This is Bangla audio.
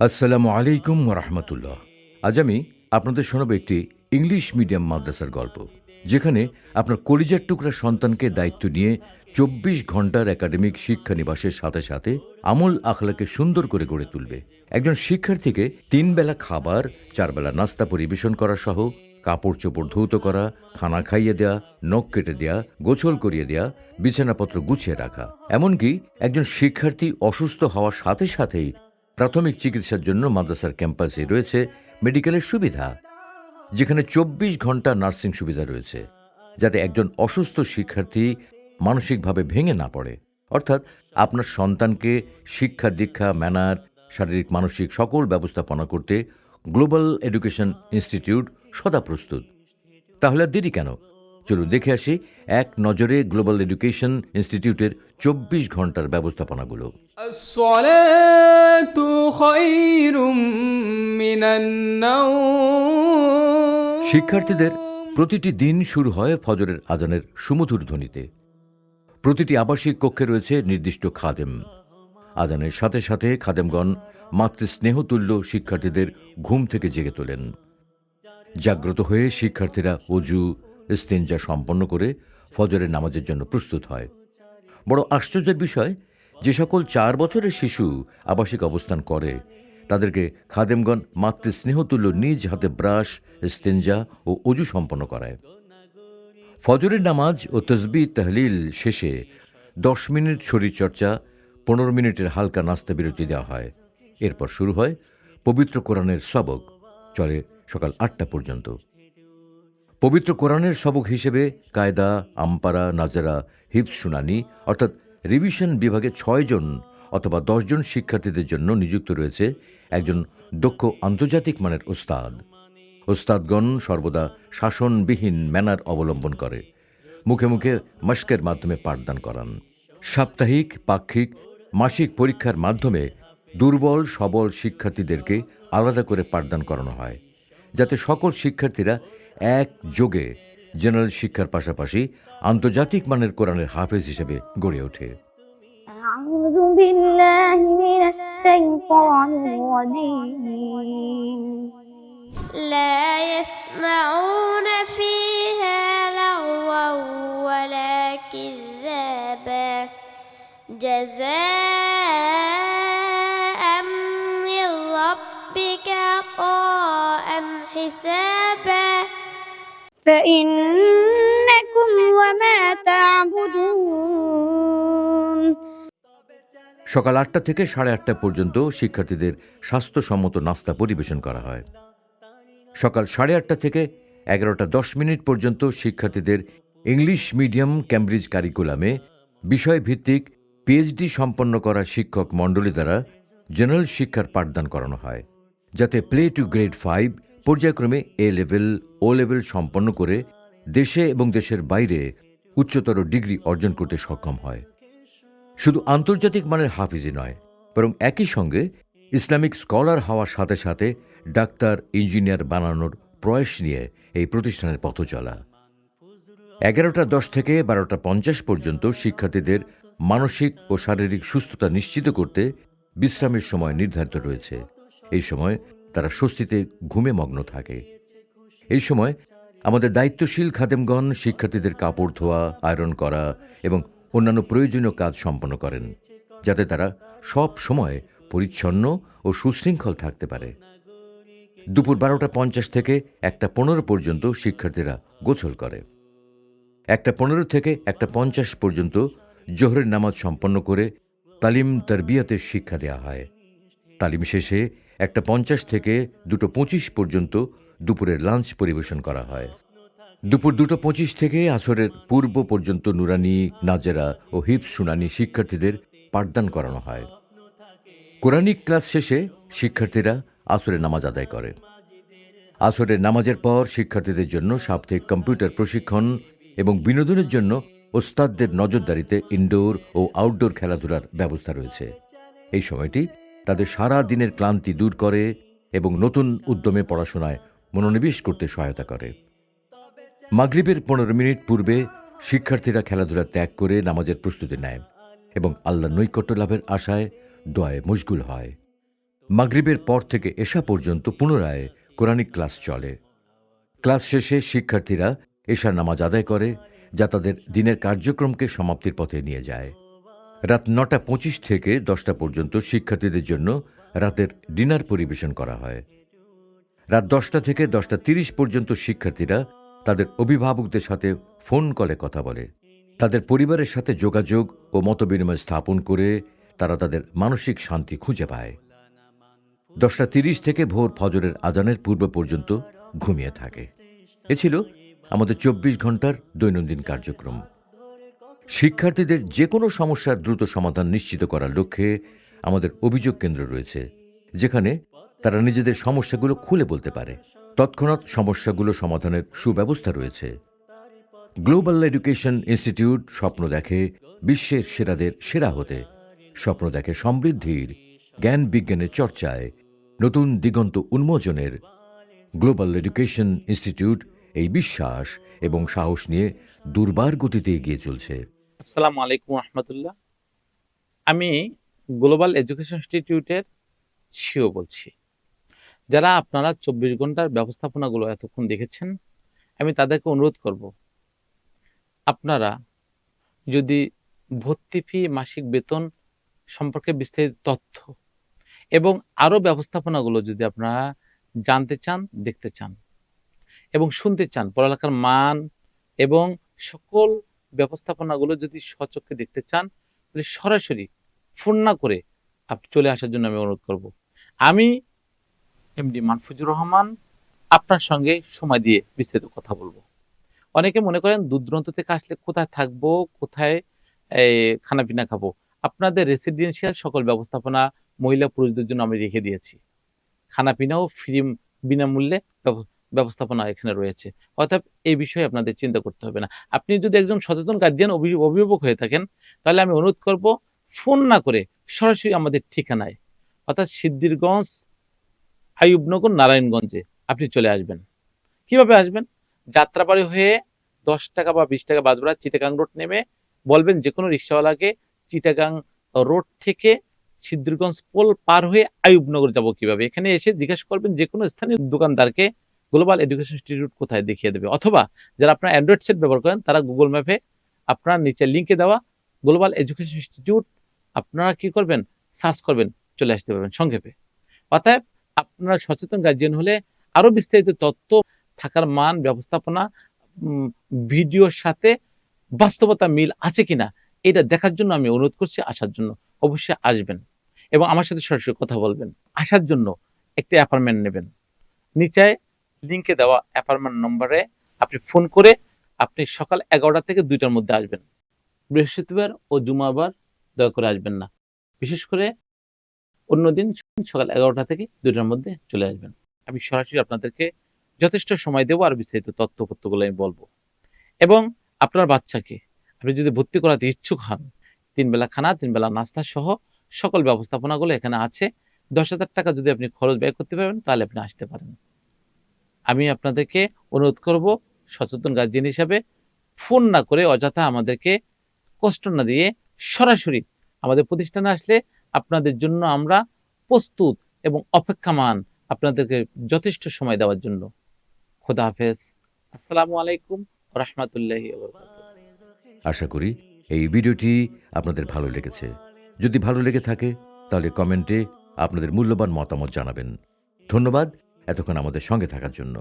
আসসালামু আলাইকুম রহমতুল্লাহ আজ আমি আপনাদের শোনাব একটি ইংলিশ মিডিয়াম মাদ্রাসার গল্প, যেখানে আপনার কলিজার টুকরা সন্তানকে দায়িত্ব নিয়ে চব্বিশ ঘণ্টার একাডেমিক শিক্ষা নিবাসের সাথে সাথে আমল আখলাকে সুন্দর করে গড়ে তুলবে। একজন শিক্ষার্থীকে তিন বেলা খাবার চার বেলা নাস্তা পরিবেশন করা সহ কাপড় চোপড় ধৌত করা, খানা খাইয়ে দেয়া, নখ কেটে দেয়া, গোছল করিয়ে দেয়া, বিছানাপত্র গুছিয়ে রাখা। এমনকি একজন শিক্ষার্থী অসুস্থ হওয়ার সাথে সাথেই প্রাথমিক চিকিৎসার জন্য মাদ্রাসার ক্যাম্পাসে রয়েছে মেডিকেলের সুবিধা, যেখানে চব্বিশ ঘণ্টা নার্সিং সুবিধা রয়েছে, যাতে একজন অসুস্থ শিক্ষার্থী মানসিকভাবে ভেঙে না পড়ে। অর্থাৎ আপনার সন্তানকে শিক্ষা, দীক্ষা, ম্যানার, শারীরিক, মানসিক সকল ব্যবস্থাপনা করতে গ্লোবাল এডুকেশন ইনস্টিটিউট সদা প্রস্তুত। তাহলে দেরি কেন? চলুন দেখে আসি এক নজরে গ্লোবাল এডুকেশন ইনস্টিটিউটের চব্বিশ ঘণ্টার ব্যবস্থাপনাগুলো। শিক্ষার্থীদের প্রতিটি দিন শুরু হয় ফজরের আজানের সুমধুর ধ্বনিতে। প্রতিটি আবাসিক কক্ষে রয়েছে নির্দিষ্ট খাদেম। আজানের সাথে সাথে খাদেমগণ মাতৃস্নেহতুল্য শিক্ষার্থীদের ঘুম থেকে জেগে তোলেন। জাগ্রত হয়ে শিক্ষার্থীরা অজু ইস্তেঞ্জা সম্পন্ন করে ফজরের নামাজের জন্য প্রস্তুত হয়। বড় আশ্চর্যের বিষয়, যে সকল চার বছরের শিশু আবাসিক অবস্থান করে, তাদেরকে খাদেমগণ মাতৃস্নেহতুল্য নিজ হাতে ব্রাশ ইস্তেঞ্জা ও অজু সম্পন্ন করায়। ফজরের নামাজ ও তসবি তাহলিল শেষে দশ মিনিট শরীরচর্চা পনেরো মিনিটের হালকা নাস্তা বিরতি দেওয়া হয়। এরপর শুরু হয় পবিত্র কোরআনের সবক, চলে সকাল আটটা পর্যন্ত। পবিত্র কোরআনের সবক হিসেবে কায়দা, আমপারা, নাজারা হিপস শুনানি, অর্থাৎ রিভিশন বিভাগে ছয়জন অথবা দশজন শিক্ষার্থীদের জন্য নিযুক্ত রয়েছে একজন দক্ষ আন্তর্জাতিক মানের ওস্তাদ। ওস্তাদগণ সর্বদা শাসনবিহীন ম্যানার অবলম্বন করে। মুখে মুখে মস্কের মাধ্যমে পাঠদান করান। সাপ্তাহিক, পাক্ষিক, মাসিক পরীক্ষার মাধ্যমে দুর্বল, সবল শিক্ষার্থীদেরকে আলাদা করে পাঠদান করানো হয়। যাতে সকল শিক্ষার্থীরা এক যোগে জেনারেল শিক্ষার পাশাপাশি আন্তর্জাতিক মানের কোরআনের হাফেজ হিসেবে গড়ে ওঠে أعوذ بالله من الشيطان الرجيم لا يسمعون فيها لغوا ولا كذابا جزاء من ربك عطاء حسابا فإنكم وما تعبدون সকাল আটটা থেকে সাড়ে আটটা পর্যন্ত শিক্ষার্থীদের স্বাস্থ্যসম্মত নাস্তা পরিবেশন করা হয় সকাল সাড়ে আটটা থেকে এগারোটা দশ মিনিট পর্যন্ত শিক্ষার্থীদের ইংলিশ মিডিয়াম ক্যামব্রিজ কারিকুলামে বিষয়ভিত্তিক পিএইচডি সম্পন্ন করা শিক্ষক মণ্ডলী দ্বারা জেনারেল শিক্ষার পাঠদান করানো হয় যাতে প্লে টু গ্রেড ফাইভ পর্যায়ক্রমে এ লেভেল ও লেভেল সম্পন্ন করে দেশে এবং দেশের বাইরে উচ্চতর ডিগ্রি অর্জন করতে সক্ষম হয়। শুধু আন্তর্জাতিক মানের হাফিজি নয়, বরং একই সঙ্গে ইসলামিক স্কলার হওয়ার সাথে সাথে ডাক্তার, ইঞ্জিনিয়ার বানানোর প্রয়াস নিয়ে এই প্রতিষ্ঠানের পথ চলা। এগারোটা দশ থেকে বারোটা পঞ্চাশ পর্যন্ত শিক্ষার্থীদের মানসিক ও শারীরিক সুস্থতা নিশ্চিত করতে বিশ্রামের সময় নির্ধারিত রয়েছে। এই সময় তারা স্বস্তিতে ঘুমে মগ্ন থাকে। এই সময় আমাদের দায়িত্বশীল খাদেমগণ, শিক্ষার্থীদের কাপড় ধোয়া, আয়রন করা এবং অন্যান্য প্রয়োজনীয় কাজ সম্পন্ন করেন, যাতে তারা সব সময় পরিচ্ছন্ন ও সুশৃঙ্খল থাকতে পারে। দুপুর বারোটা পঞ্চাশ থেকে একটা পনেরো পর্যন্ত শিক্ষার্থীরা গোছল করে। একটা পনেরো থেকে একটা পঞ্চাশ পর্যন্ত জোহরের নামাজ সম্পন্ন করে তালিম, তারবিয়াতের শিক্ষা দেওয়া হয়। তালিম শেষে একটা পঞ্চাশ থেকে দুটো পঁচিশ পর্যন্ত দুপুরের লাঞ্চ পরিবেশন করা হয়। দুপুর দুটো পঁচিশ থেকে আসরের পূর্ব পর্যন্ত নুরানি, নাজেরা ও হিপ শুনানি শিক্ষার্থীদের পাঠদান করানো হয়। কোরআনিক ক্লাস শেষে শিক্ষার্থীরা আসরের নামাজ আদায় করে। আসরের নামাজের পর শিক্ষার্থীদের জন্য সাপ্তাহিক কম্পিউটার প্রশিক্ষণ এবং বিনোদনের জন্য ওস্তাদদের নজরদারিতে ইনডোর ও আউটডোর খেলাধুলার ব্যবস্থা রয়েছে। এই সময়টি তাদের সারা দিনের ক্লান্তি দূর করে এবং নতুন উদ্যমে পড়াশোনায় মনোনিবেশ করতে সহায়তা করে। মাগরিবের পনেরো মিনিট পূর্বে শিক্ষার্থীরা খেলাধুলা ত্যাগ করে নামাজের প্রস্তুতি নেয় এবং আল্লাহ নৈকট্য লাভের আশায় দোয়ায় মশগুল হয়। মাগরিবের পর থেকে এশা পর্যন্ত পুনরায় কোরআনিক ক্লাস চলে। ক্লাস শেষে শিক্ষার্থীরা এশার নামাজ আদায় করে যা তাদের দিনের কার্যক্রমকে সমাপ্তির পথে নিয়ে যায়। রাত নটা পঁচিশ থেকে দশটা পর্যন্ত শিক্ষার্থীদের জন্য রাতের ডিনার পরিবেশন করা হয়। রাত দশটা থেকে দশটা তিরিশ পর্যন্ত শিক্ষার্থীরা তাদের অভিভাবকদের সাথে ফোন কলে কথা বলে। তাদের পরিবারের সাথে যোগাযোগ ও মতবিনিময় স্থাপন করে তারা তাদের মানসিক শান্তি খুঁজে পায়। দশটা তিরিশ থেকে ভোর ফজরের আজানের পূর্ব পর্যন্ত ঘুমিয়ে থাকে। এ ছিল আমাদের চব্বিশ ঘণ্টার দৈনন্দিন কার্যক্রম। শিক্ষার্থীদের যে কোনো সমস্যার দ্রুত সমাধান নিশ্চিত করার লক্ষ্যে আমাদের অভিযোগ কেন্দ্র রয়েছে, যেখানে তারা নিজেদের সমস্যাগুলো খুলে বলতে পারে। তৎক্ষণাৎ সমস্যাগুলো সমাধানের সুব্যবস্থা রয়েছে। গ্লোবাল এডুকেশন ইনস্টিটিউট স্বপ্ন দেখে বিশ্বের সেরাদের সেরা হতে। স্বপ্ন দেখে সমৃদ্ধির, জ্ঞান বিজ্ঞানের চর্চায় নতুন দিগন্ত উন্মোচনের। গ্লোবাল এডুকেশন ইনস্টিটিউট এই বিশ্বাস এবং সাহস নিয়ে দুর্বার গতিতে এগিয়ে চলছে। আসসালামু আলাইকুম রহমতুল্লাহ। আমি গ্লোবাল এডুকেশন ইনস্টিটিউটের সিও বলছি। যারা আপনারা চব্বিশ ঘণ্টার ব্যবস্থাপনাগুলো এতক্ষণ দেখেছেন, আমি তাদেরকে অনুরোধ করব, আপনারা যদি ভর্তি ফি, মাসিক বেতন সম্পর্কে বিস্তারিত তথ্য এবং আরও ব্যবস্থাপনাগুলো যদি আপনারা জানতে চান, দেখতে চান এবং শুনতে চান, পড়ালেখার মান এবং সকল ব্যবস্থাপনাগুলো যদি সচক্ষে দেখতে চান, তাহলে সরাসরি ফোন না করে আপনি চলে আসার জন্য আমি অনুরোধ করব। আমি এমডি মানফুজুর রহমান, আপনার সঙ্গে সময় দিয়ে বিস্তারিত কথা বলব। অনেকে মনে করেন দূর দূরান্ত থেকে আসলে কোথায় থাকব, কোথায় খানা পিনা খাব। আপনাদের রেসিডেন্সিয়াল সকল ব্যবস্থাপনা মহিলা পুরুষদের জন্য আমি রেখে দিয়েছি। খানা পিনাও ফ্রি বিনামূল্যে ব্যবস্থাপনা এখানে রয়েছে। অর্থাৎ এই বিষয়ে আপনাদের চিন্তা করতে হবে না। আপনি যদি একজন সচেতন গার্জিয়ান অভিভাবক হয়ে থাকেন, তাহলে আমি অনুরোধ করব, ফোন না করে সরাসরি আমাদের ঠিকানায়, অর্থাৎ সিদ্ধিরগঞ্জ, আইয়ুবনগর, নারায়ণগঞ্জে আপনি চলে আসবেন। কীভাবে আসবেন? যাত্রাবাড়ি হয়ে দশ টাকা বা বিশ টাকা বাস ভাড়া চিটাগাং রোড নেমে বলবেন যে কোনো রিক্সাওয়ালাকে চিটাগাং রোড থেকে সিদ্ধিরগঞ্জ পোল পার হয়ে আইয়ুবনগর যাব কীভাবে? এখানে এসে জিজ্ঞাসা করবেন যে কোনো স্থানীয় দোকানদারকে গ্লোবাল এডুকেশন ইনস্টিটিউট কোথায় দেখিয়ে দেবে? অথবা যারা আপনার অ্যান্ড্রয়েড সেট ব্যবহার করেন, তারা গুগল ম্যাপে আপনার নিচে লিঙ্কে দেওয়া গ্লোবাল এডুকেশন ইনস্টিটিউট আপনারা কি করবেন? সার্চ করবেন, চলে আসতে পারবেন সংক্ষেপে। অতএব আপনারা সচেতন গার্জিয়ান হলে আরও বিস্তারিত তথ্য থাকার মান, ব্যবস্থাপনা ভিডিওর সাথে বাস্তবতা মিল আছে কিনা, এটা দেখার জন্য আমি অনুরোধ করছি, আসার জন্য অবশ্যই আসবেন এবং আমার সাথে সরাসরি কথা বলবেন। আসার জন্য একটি অ্যাপার্টমেন্ট নেবেন। নিচে লিঙ্কে দেওয়া অ্যাপার্টমেন্ট নম্বরে আপনি ফোন করে আপনি সকাল এগারোটা থেকে দুইটার মধ্যে আসবেন। বৃহস্পতিবার ও জুমাবার দয়া করে আসবেন না। বিশেষ করে অন্যদিন সকাল এগারোটা থেকে দুইটার মধ্যে চলে আসবেন। আমি সরাসরি আপনাদেরকে যথেষ্ট সময় দেবো আর বিস্তারিত তথ্যপত্রগুলো আমি বলব। এবং আপনার বাচ্চাকে আপনি যদি ভর্তি করাতে ইচ্ছুক হন, তিন বেলা খানা, তিন বেলা নাস্তা সহ সকল ব্যবস্থাপনাগুলো এখানে আছে। দশ হাজার টাকা যদি আপনি খরচ ব্যয় করতে পারেন তাহলে আপনি আসতে পারেন। আমি আপনাদেরকে অনুরোধ করব সচেতন গার্জিয়ান হিসাবে ফোন না করে অযথা আমাদেরকে কষ্ট না দিয়ে সরাসরি আমাদের প্রতিষ্ঠানে আসলে আপনাদের জন্য আমরা প্রস্তুত এবং অপেক্ষামান আপনাদেরকে যথেষ্ট সময় দেওয়ার জন্য। খোদা হাফেজ। আসসালামু আলাইকুম রহমতুল্লাহি আশা করি এই ভিডিওটি আপনাদের ভালো লেগেছে। যদি ভালো লেগে থাকে, তাহলে কমেন্টে আপনাদের মূল্যবান মতামত জানাবেন। ধন্যবাদ এতক্ষণ আমাদের সঙ্গে থাকার জন্য।